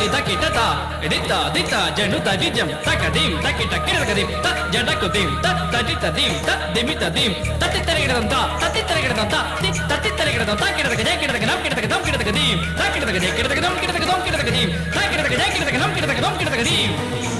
ジダキタタデタデタジャヌタジジャムタカディムタキタキラタカディムタジャダコディムタタジタディムタデミタディムタテタレガダンタタテタレガダンタテタテタレガダンタキラタカジャキラタカナムキラタカダムキラタカディムタキラタカジャキラタカダムキラタカダムキラタカディムタキラタカジャキラタカナムキラタカダムキラタカディム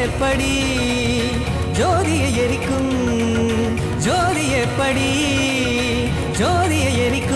எப்படி? ஜோதியை எரிக்கும். ஜோதி எப்படி? ஜோதியை எரிக்கும்.